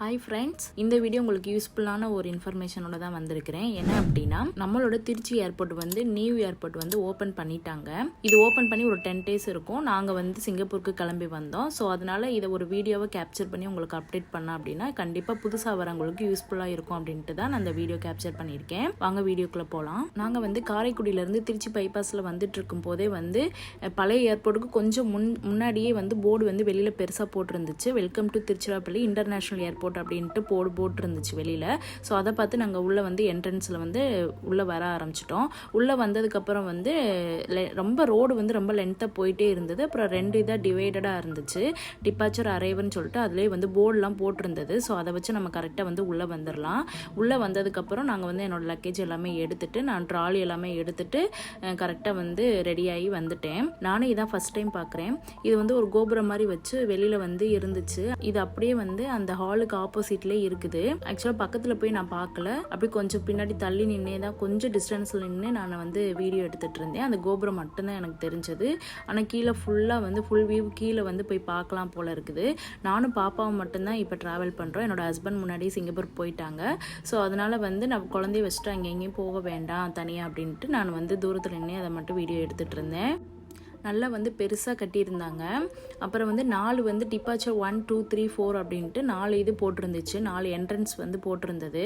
Hi friends இந்த video உங்களுக்கு யூஸ்ஃபுல்லான ஒரு இன்ஃபர்மேஷனோட தான் வந்திருக்கிறேன். என்ன அப்படின்னா நம்மளோட திருச்சி ஏர்போர்ட் வந்து நியூ ஏர்போர்ட் வந்து ஓப்பன் பண்ணிட்டாங்க. இது ஓப்பன் பண்ணி ஒரு டென் டேஸ் இருக்கும். நாங்கள் வந்து சிங்கப்பூருக்கு கிளம்பி வந்தோம். ஸோ அதனால இதை ஒரு வீடியோவை கேப்சர் பண்ணி உங்களுக்கு அப்டேட் பண்ண அப்படின்னா கண்டிப்பாக புதுசாக வரவங்களுக்கு யூஸ்ஃபுல்லாக இருக்கும் அப்படின்ட்டு தான் நான் அந்த வீடியோ கேப்சர் பண்ணியிருக்கேன். வாங்க வீடியோக்குள்ளே போகலாம் நாங்கள் வந்து காரைக்குடியிலேருந்து திருச்சி பைபாஸில் வந்துட்டு இருக்கும் போதே வந்து பழைய ஏர்போர்ட்டுக்கு கொஞ்சம் முன் முன்னாடியே வந்து போர்டு வந்து வெளியில் பெருசாக போட்டிருந்துச்சு. Welcome to Tiruchirappalli international airport அப்படின்ட்டு போர்டு இருந்துச்சு வெளியில். ஸோ அதை பார்த்து நாங்கள் உள்ளே வந்து என்ட்ரன்ஸில் வந்து உள்ளே வர ஆரம்பிச்சிட்டோம். உள்ளே வந்ததுக்கப்புறம் வந்து ரொம்ப ரோடு வந்து ரொம்ப லென்த்தாக போயிட்டே இருந்தது. அப்புறம் ரெண்டு இதாக டிவைடடாக இருந்துச்சு. டிபாச்சர் அரைவர்னு சொல்லிட்டு அதுலேயே வந்து போர்டெலாம் போட்டிருந்தது. ஸோ அதை வச்சு நம்ம கரெக்டாக வந்து உள்ளே வந்துடலாம் உள்ளே வந்ததுக்கப்புறம் நாங்கள் வந்து என்னோடய லக்கேஜ் எல்லாமே எடுத்துட்டு நான் ட்ராலி எல்லாமே எடுத்துட்டு கரெக்டாக வந்து ரெடியாகி வந்துட்டேன். நானும் இதான் ஃபஸ்ட் டைம் பார்க்குறேன் இது வந்து ஒரு கோபுரம் மாதிரி வச்சு வெளியில் வந்து இருந்துச்சு. இது அப்படியே வந்து அந்த ஹாலுக்கு ஆப்போசிட்லேயே இருக்குது. ஆக்சுவலாக பக்கத்தில் போய் நான் பார்க்கல. அப்படி கொஞ்சம் பின்னாடி தள்ளி நின்னே தான் கொஞ்சம் டிஸ்டன்ஸில் நின்று நான் வந்து வீடியோ எடுத்துகிட்டு இருந்தேன். அந்த கோபுரம் மட்டும்தான் எனக்கு தெரிஞ்சது. ஆனால் கீழே ஃபுல்லாக வந்து ஃபுல் வியூ கீழே வந்து போய் பார்க்கலாம் போல இருக்குது. நானும் பாப்பாவும் மட்டும்தான் இப்போ ட்ராவல் பண்ணுறோம் என்னோட ஹஸ்பண்ட் முன்னாடி சிங்கப்பூர் போயிட்டாங்க. ஸோ அதனால் வந்து நான் குழந்தைய வச்சுட்டு அங்கே எங்கேயும் போக வேண்டாம் தனியாக அப்படின்ட்டு நான் வந்து தூரத்தில் நின்று அதை மட்டும் வீடியோ எடுத்துகிட்டு இருந்தேன். நல்லா வந்து பெருசாக கட்டியிருந்தாங்க. அப்புறம் வந்து நாலு வந்து departure one two three four அப்படின்ட்டு நாலு இது போட்டிருந்துச்சு. நாலு என்ட்ரன்ஸ் வந்து போட்டிருந்தது.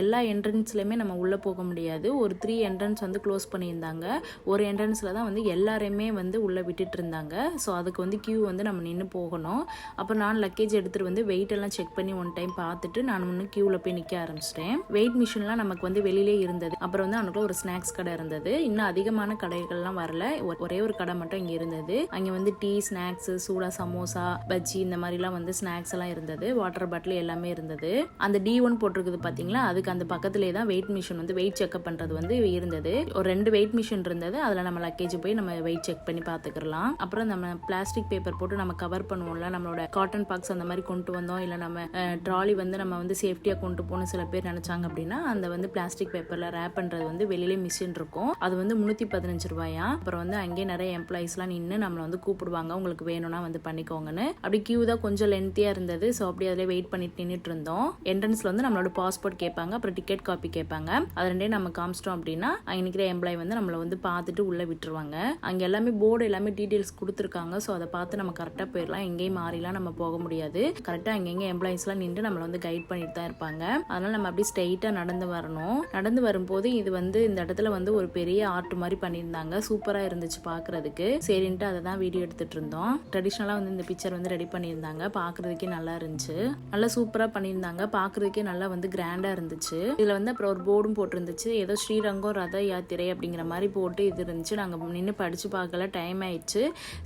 எல்லா என்ட்ரன்ஸ்லையுமே நம்ம உள்ளே போக முடியாது. ஒரு த்ரீ என்ட்ரன்ஸ் வந்து க்ளோஸ் பண்ணியிருந்தாங்க. ஒரு என்ட்ரன்ஸில் தான் வந்து எல்லாரையுமே வந்து உள்ளே விட்டுட்டு இருந்தாங்க ஸோ அதுக்கு வந்து கியூ வந்து நம்ம நின்று போகணும். அப்புறம் நான் லக்கேஜ் எடுத்துகிட்டு வந்து வெயிட் எல்லாம் செக் பண்ணி ஒன் டைம் பார்த்துட்டு நான் ஒன்று க்யூவில் போய் நிற்க ஆரம்பிச்சிட்டேன். வெயிட் மிஷின்லாம் நமக்கு வந்து வெளியிலே இருந்தது. அப்புறம் வந்து அன்னைக்குள்ள ஒரு ஸ்நாக்ஸ் கடை இருந்தது. இன்னும் அதிகமான கடைகள்லாம் வரல. ஒரே ஒரு கடை மட்டும் இங்கே இருந்தது. அங்கே வந்து டீ ஸ்நாக்ஸ் சூடா சமோசா பஜ்ஜி இந்த மாதிரிலாம் வந்து ஸ்நாக்ஸ் எல்லாம் இருந்தது. வாட்டர் பாட்டில் எல்லாமே இருந்தது. அந்த டி ஒன் போட்டிருக்குது பார்த்தீங்களா அதுக்கு அந்த பக்கத்துலேயே தான் வெயிட் மிஷின் வந்து வெயிட் செக்அப் பண்ணுறது வந்து இருந்தது. ஒரு ரெண்டு வெயிட் மிஷின் இருந்தது. அதில் நம்ம லக்கேஜ் போய் நம்ம வெயிட் செக் பண்ணி பார்த்துக்கலாம் அப்புறம் நம்ம பிளாஸ்டிக் பேப்பர் போட்டு நம்ம கவர் பண்ணுவோம்ல நம்மளோட காட்டன் பாக்ஸ் அந்த மாதிரி கொண்டு வந்தோம். இல்லை நம்ம ட்ராலி வந்து நம்ம வந்து சேஃப்டியாக கொண்டு போகணும் சில பேர் நினச்சாங்க அப்படின்னா அந்த வந்து பிளாஸ்டிக் பேப்பரில் ரேப் பண்ணுறது வந்து வெளியிலே மிஷின் இருக்கும். அது வந்து முந்நூற்றி பதினஞ்சு ரூபாயா? அப்புறம் வந்து அங்கேயே நிறைய எம்ப்ளாயிஸ்லாம் நின்று நம்மளை வந்து கூப்பிடுவாங்க. உங்களுக்கு வேணும்னா வந்து பண்ணிக்கோங்கன்னு. அப்படி கியூ தான் கொஞ்சம் லென்த்தியாக இருந்தது. ஸோ அப்படி அதில் வெயிட் பண்ணிட்டு நின்றுட்டு இருந்தோம். என்ட்ரன்ஸில் வந்து நம்மளோட பாஸ்போர்ட் கேட்பாங்க. அப்புறம் டிக்கெட் காப்பி கேட்பாங்க. அது ரெண்டே நம்ம காமிச்சிட்டோம் அப்படின்னா அங்கே நிற்கிற எம்ப்ளாய் வந்து நம்மளை வந்து பார்த்துட்டு உள்ளே விட்டுருவாங்க. அங்கே எல்லாமே போர்டு எல்லாமே டீட்டெயில்ஸ் கொடுத்துருக்காங்க. ஸோ அதை பார்த்து நம்ம கரெக்டாக போயிடலாம். எங்கேயும் மாறிலாம் நம்ம போக முடியாது. கரெக்டாக அங்கங்கே எம்ப்ளாயிஸ்லாம் நின்று நம்மளை வந்து கைட் பண்ணிட்டு தான் இருப்பாங்க. அதனால் நம்ம அப்படியே ஸ்ட்ரெயிட்டாக நடந்து வரணும். நடந்து வரும்போது இது வந்து இந்த இடத்துல வந்து ஒரு பெரிய ஆர்ட் மாதிரி பண்ணியிருந்தாங்க. சூப்பராக இருந்துச்சு பார்க்கறதுக்கு சரின்ட்டு அதை தான் வீடியோ எடுத்துட்டு இருந்தோம் ட்ரெடிஷ்னலாக வந்து இந்த பிக்சர் வந்து ரெடி பண்ணியிருந்தாங்க. பார்க்கறதுக்கே நல்லா இருந்துச்சு. நல்லா சூப்பராக பண்ணியிருந்தாங்க. பார்க்கறதுக்கே நல்லா வந்து கிராண்டாக இருந்துச்சு. இதில் வந்து அப்புறம் ஒரு போர்டும் போட்டிருந்துச்சு. ஏதோ ஸ்ரீரங்கம் ரத யாத்திரை அப்படிங்கிற மாதிரி போட்டு இது இருந்துச்சு. நாங்கள் நின்று படித்து பார்க்கல. டைம் ஆயிடுச்சு.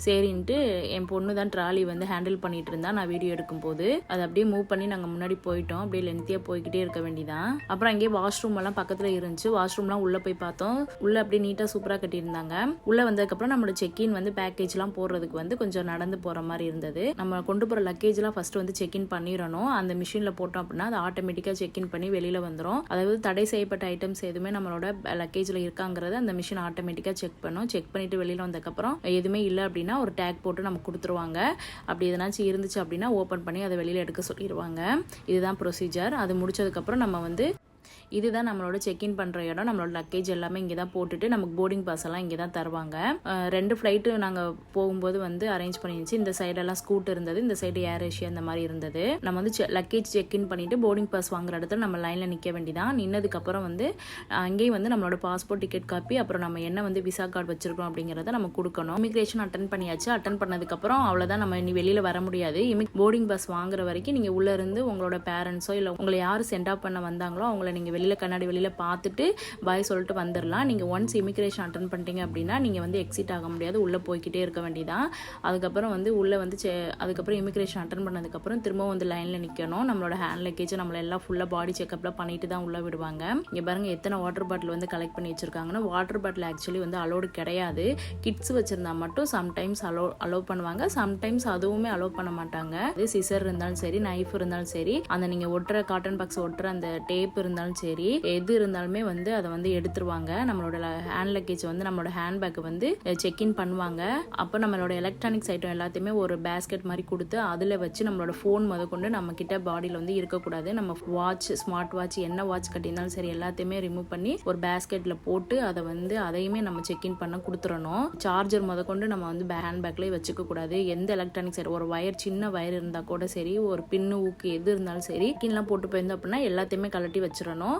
சரின்ட்டு என் பொண்ணு தான் ட்ராலி வந்து ஹேண்டில் பண்ணிட்டு இருந்தா நான் வீடியோ எடுக்கும்போது. அதை அப்படியே மூவ் பண்ணி நாங்கள் முன்னாடி போயிட்டோம். அப்படியே லென்த்தியாக போய்கிட்டே இருக்க வேண்டியதான் அப்புறம் அங்கேயே வாஷ்ரூம் எல்லாம் பக்கத்தில் இருந்துச்சு. வாஷ்ரூம்லாம் உள்ளே போய் பார்த்தோம். உள்ளே அப்படியே நீட்டாக சூப்பராக கட்டியிருந்தாங்க. உள்ளே வந்ததுக்கப்புறம் நம்மளோட செக் செக்இன் வந்து பேக்கேஜ்லாம் போடுறதுக்கு வந்து கொஞ்சம் நடந்து போகிற மாதிரி இருந்தது. நம்ம கொண்டு போகிற லக்கேஜ்லாம் ஃபஸ்ட்டு வந்து செக்இன் பண்ணிடணும். அந்த மிஷினில் போட்டோம் அப்படின்னா அது ஆட்டோமேட்டிக்காக செக்இன் பண்ணி வெளியில் வந்துடும் அதாவது தடை செய்யப்பட்ட ஐட்டம்ஸ் எதுவுமே நம்மளோட லக்கேஜில் இருக்காங்கிறத அந்த மிஷின் ஆட்டோமேட்டிக்காக செக் பண்ணும். செக் பண்ணிட்டு வெளியில் வந்ததுக்கப்புறம் எதுவுமே இல்லை அப்படின்னா ஒரு டேக் போட்டு நமக்கு கொடுத்துருவாங்க. அப்படி எதனாச்சும் இருந்துச்சு அப்படின்னா ஓப்பன் பண்ணி அதை வெளியில் எடுக்க சொல்லிடுவாங்க இதுதான் ப்ரொசீஜர் அது முடிச்சதுக்கப்புறம் நம்ம வந்து இதுதான் நம்மளோட செக்இன் பண்ணுற இடம். நம்மளோட லக்கேஜ் எல்லாமே இங்கே தான் போட்டுட்டு நமக்கு போர்டிங் பாஸ் எல்லாம் இங்கே தான் தருவாங்க ரெண்டு ஃப்ளைட்டு நாங்கள் போகும்போது வந்து அரேஞ்ச் பண்ணிருந்துச்சு. இந்த சைடெல்லாம் ஸ்கூட் இருந்தது. இந்த சைடு ஏர் ஏஷியா இந்த மாதிரி இருந்தது. நம்ம வந்து லக்கேஜ் செக்இன் பண்ணிட்டு போர்டிங் பாஸ் வாங்குற இடத்துல நம்ம லைனில் நிற்க வேண்டியதான் நின்னதுக்கப்புறம் வந்து அங்கேயும் வந்து நம்மளோட பாஸ்போர்ட் டிக்கெட் காப்பி அப்புறம் நம்ம என்ன வந்து விசா கார்டு வச்சிருக்கோம் அப்படிங்கிறத நம்ம கொடுக்கணும். இமிக்ரேஷன் அட்டன் பண்ணியாச்சு. அட்டன் பண்ணதுக்கப்புறம் அவ்வளோதான் நம்ம இனி வெளியில் வர முடியாது. போர்டிங் பாஸ் வாங்குற வரைக்கும் நீங்கள் உள்ளே இருந்து உங்களோட பேரண்ட்ஸோ இல்லை உங்களை யார் சென்ட் ஆஃப் பண்ண வந்தாங்களோ அவங்கள நீங்கள் வெளியில் கண்ணாடி வெளியில் பார்த்துட்டு பாய் சொல்லிட்டு வந்துடலாம் நீங்கள் ஒன்ஸ் இமிகிரேஷன் அட்டன் பண்ணிட்டீங்க அப்படின்னா நீங்கள் வந்து எக்ஸிட் ஆக முடியாது. உள்ளே போய்கிட்டே இருக்க வேண்டியதான் அதுக்கப்புறம் வந்து உள்ளே வந்து செ- அதுக்கப்புறம் இமிகிரேஷன் அட்டன் பண்ணதுக்கப்புறம் திரும்ப வந்து லைனில் நிற்கணும் நம்மளோட ஹேண்ட் லக்கேஜ் நம்மள எல்லாம் ஃபுல்லாக பாடி செக்கப்லாம் பண்ணிட்டு தான் உள்ளே விடுவாங்க. இங்கே பாருங்க எத்தனை வாட்டர் பாட்டில் வந்து கலெக்ட் பண்ணி வச்சிருக்காங்கன்னா வாட்டர் பாட்டில் ஆக்சுவலி வந்து அலோடு கிடையாது. கிட்ஸ் வச்சுருந்தா மட்டும் சம்டைம்ஸ் அலோ அலோவ் பண்ணுவாங்க. சம்டைம்ஸ் அதுவுமே அலோவ் பண்ண மாட்டாங்க. சிசர் இருந்தாலும் சரி நைஃப் இருந்தாலும் சரி அந்த நீங்கள் ஒட்டுற காட்டன் பாக்ஸ் ஒட்டுற அந்த டேப் இருந்தாலும் சரி சரி எது இருந்தாலுமே வந்து அதை வந்து எடுத்துருவாங்க. நம்மளோட ஹேண்ட் லக்கேஜ் வந்து நம்மளோட ஹேண்ட் பேக் வந்து செக் இன் பண்ணுவாங்க. அப்போ நம்மளோட எலக்ட்ரானிக்ஸ் ஐட்டம் எல்லாத்தையுமே ஒரு பேஸ்கெட் மாதிரி கொடுத்து அதில் வச்சு நம்மளோட ஃபோன் முத கொண்டு நம்ம கிட்ட பாடியில் வந்து இருக்கக்கூடாது. நம்ம வாட்ச் ஸ்மார்ட் வாட்ச் என்ன வாட்ச் கட்டியிருந்தாலும் சரி எல்லாத்தையுமே ரிமூவ் பண்ணி ஒரு பேஸ்கெட்டில் போட்டு அதை வந்து அதையுமே நம்ம செக் இன் பண்ண கொடுத்துடணும் சார்ஜர் முத கொண்டு நம்ம வந்து ஹேண்ட் பேக்லேயே வச்சுக்க கூடாது. எந்த எலக்ட்ரானிக்ஸ் ஒரு வயர் சின்ன வயர் இருந்தால் கூட சரி ஒரு பின்னு ஊக்கு எது இருந்தாலும் சரி கீழே போட்டு போயிருந்தோம் அப்படின்னா எல்லாத்தையுமே கழட்டி வச்சிடணும்.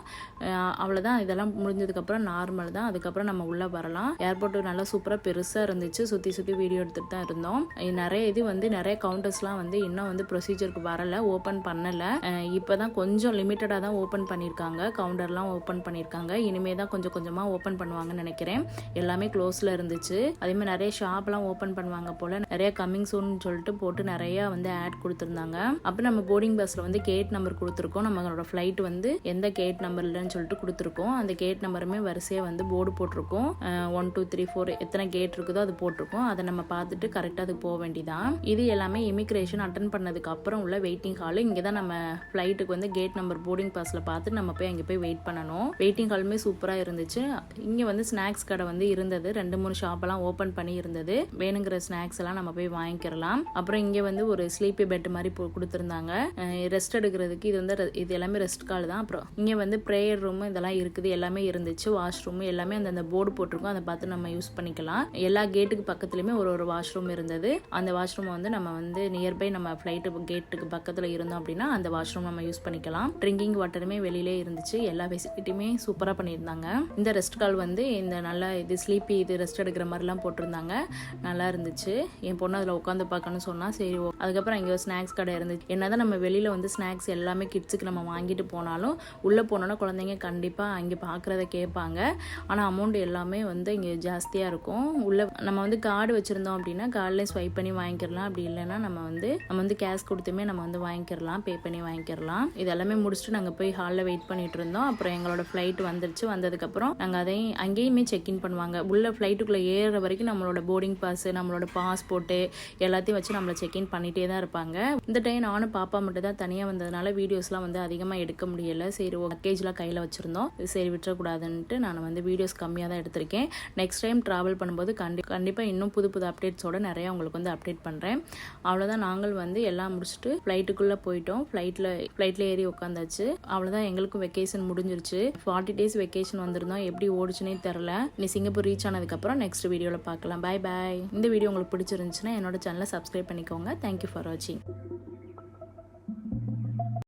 அஹ் அவ்வளோதான் இதெல்லாம் முடிஞ்சதுக்கப்புறம் நார்மல் தான். அதுக்கப்புறம் நம்ம உள்ளே வரலாம். ஏர்போர்ட் நல்லா சூப்பராக பெருசாக இருந்துச்சு. சுற்றி சுற்றி வீடியோ எடுத்துகிட்டு தான் இருந்தோம். நிறைய இது வந்து நிறைய கவுண்டர்ஸ்லாம் வந்து இன்னும் வந்து ப்ரொசீஜருக்கு வரலை. ஓப்பன் பண்ணலை. இப்போ தான் கொஞ்சம் லிமிட்டடாக தான் ஓப்பன் பண்ணியிருக்காங்க. கவுண்டர்லாம் ஓப்பன் பண்ணியிருக்காங்க. இனிமே தான் கொஞ்சம் கொஞ்சமாக ஓப்பன் பண்ணுவாங்கன்னு நினைக்கிறேன். எல்லாமே க்ளோஸில் இருந்துச்சு. அதேமாதிரி நிறைய ஷாப்லாம் ஓப்பன் பண்ணுவாங்க போல். நிறைய கம்மிங் சூன் சொல்லிட்டு போட்டு நிறையா வந்து ஆட் கொடுத்துருந்தாங்க. அப்போ நம்ம போர்டிங் பஸ்ஸில் வந்து கேட் நம்பர் கொடுத்துருக்கோம். நம்மளோட ஃப்ளைட் வந்து எந்த கேட் நம்பர் இல்லைன்னு சொல்லிட்டு கொடுத்துருக்கோம். அந்த கேட் நம்பருமே வரிசையாக வந்து போர்டு போட்டிருக்கோம். ஒன் டூ த்ரீ ஃபோர் எத்தனை கேட் இருக்குதோ அது போட்டிருக்கோம். அதை நம்ம பார்த்துட்டு கரெக்டாக அதுக்கு போக வேண்டியதான் இது எல்லாமே இமிக்ரேஷன் அட்டன் பண்ணதுக்கு அப்புறம் உள்ள வெயிட்டிங் ஹால் இங்கே தான் நம்ம ஃப்ளைட்டுக்கு வந்து கேட் நம்பர் போர்டிங் பாஸில் பார்த்து நம்ம போய் அங்கே போய் வெயிட் பண்ணணும். வெயிட்டிங் ஹாலுமே சூப்பராக இருந்துச்சு. இங்கே வந்து ஸ்நாக்ஸ் கடை வந்து இருந்தது. ரெண்டு மூணு ஷாப்பெல்லாம் ஓப்பன் பண்ணி இருந்தது. வேணுங்கிற ஸ்நாக்ஸ் எல்லாம் நம்ம போய் வாங்கிக்கிறலாம் அப்புறம் இங்கே வந்து ஒரு ஸ்லீப்பி பெட் மாதிரி போ- கொடுத்துருந்தாங்க. ரெஸ்ட் எடுக்கிறதுக்கு இது வந்து இது எல்லாமே ரெஸ்ட் கால் தான் அப்புறம் இங்கே வந்து ப்ரேயர் ரூம் இதெல்லாம் இருக்குது. எல்லாமே இருந்துச்சு. வாஷ்ரூம் எல்லாமே அந்தந்த போர்டு போட்டிருக்கோம். அதை பார்த்து நம்ம யூஸ் பண்ணிக்கலாம். எல்லா கேட்டுக்கு பக்கத்துலையுமே ஒரு ஒரு வாஷ்ரூம் இருந்தது. அந்த வாஷ்ரூம் வந்து நம்ம வந்து நியர்பை நம்ம ஃப்ளைட்டு கேட்டுக்கு பக்கத்தில் இருந்தோம் அப்படின்னா அந்த வாஷ்ரூம் நம்ம யூஸ் பண்ணிக்கலாம். ட்ரிங்கிங் வாட்டருமே வெளியிலே இருந்துச்சு. எல்லா ஃபெசிலிட்டியுமே சூப்பராக பண்ணியிருந்தாங்க. இந்த ரெஸ்ட் கால் வந்து இந்த நல்ல இது ஸ்லீப்பி இது ரெஸ்ட் எடுக்கிற மாதிரிலாம் போட்டிருந்தாங்க. நல்லா இருந்துச்சு. என் பொண்ணு அதில் உட்காந்து பார்க்கணும்னு சொன்னால் சரி ஓ- அதுக்கப்புறம் இங்கே ஸ்நாக்ஸ் கடை இருந்துச்சு. என்னதான் நம்ம வெளியில் வந்து ஸ்நாக்ஸ் எல்லாமே கிட்ஸுக்கு நம்ம வாங்கிட்டு போனாலும் உள்ளே போனோன்னா குழந்தைங்க கண்டிப்பாக அங்கே பார்க்குறத கேட்பாங்க. ஆனால் அமௌண்ட் எல்லாமே வந்து இங்கே ஜாஸ்தியாக இருக்கும். உள்ள நம்ம வந்து கார்டு வச்சுருந்தோம் அப்படின்னா கார்டில் ஸ்வைப் பண்ணி வாங்கிக்கிறலாம் அப்படி இல்லைன்னா நம்ம வந்து நம்ம வந்து கேஷ் கொடுத்துமே நம்ம வந்து வாங்கிக்கிறலாம் பே பண்ணி வாங்கிக்கிறலாம் இது எல்லாமே முடிச்சுட்டு நாங்கள் போய் ஹாலில் வெயிட் பண்ணிட்டு இருந்தோம். அப்புறம் எங்களோட ஃப்ளைட் வந்துருச்சு. வந்ததுக்கப்புறம் நாங்கள் அதையும் அங்கேயுமே செக்இன் பண்ணுவாங்க. உள்ள ஃப்ளைட்டுக்குள்ளே ஏறுற வரைக்கும் நம்மளோட போர்டிங் பாஸ் நம்மளோட பாஸ்போர்ட்டு எல்லாத்தையும் வச்சு நம்மளை செக்இன் பண்ணிகிட்டே தான் இருப்பாங்க. இந்த டைம் நானும் பாப்பா மட்டும் தான் தனியாக வந்ததுனால வீடியோஸ்லாம் வந்து அதிகமாக எடுக்க முடியலை. சரி ஓகே லக்கேஜ்லாம் கையில் வச்சுருந்தோம். சரி விட்டுறக்கூடாதுன்ட்டு நான் வந்து வீடியோஸ் கம்மியாக தான் எடுத்திருக்கேன். நெக்ஸ்ட் டைம் ட்ராவல் பண்ணும்போது கண்டி கண்டிப்பாக இன்னும் புது புது அப்டேட்ஸோட நிறையா உங்களுக்கு வந்து அப்டேட் பண்ணுறேன் அவ்வளோதான் நாங்கள் வந்து எல்லாம் முடிச்சுட்டு ஃப்ளைட்டுக்குள்ளே போயிட்டோம். ஃப்ளைட்டில் ஃப்ளைட்டில் ஏறி உட்காந்தாச்சு அவ்வளோதான் எங்களுக்கும் வெக்கேஷன் முடிஞ்சிருச்சு. ஃபார்ட்டி டேஸ் வெக்கேஷன் வந்திருந்தோம். எப்படி ஓடிச்சுனே தெரில நீ சிங்கப்பூர் ரீச் ஆனதுக்கப்புறம் நெக்ஸ்ட் வீடியோவில் பார்க்கலாம். பாய் பாய் இந்த வீடியோ உங்களுக்கு பிடிச்சிருந்துச்சுன்னா என்னோட சேனலை சப்ஸ்கிரைப் பண்ணிக்கோங்க. தேங்க்யூ ஃபார் வாட்சிங்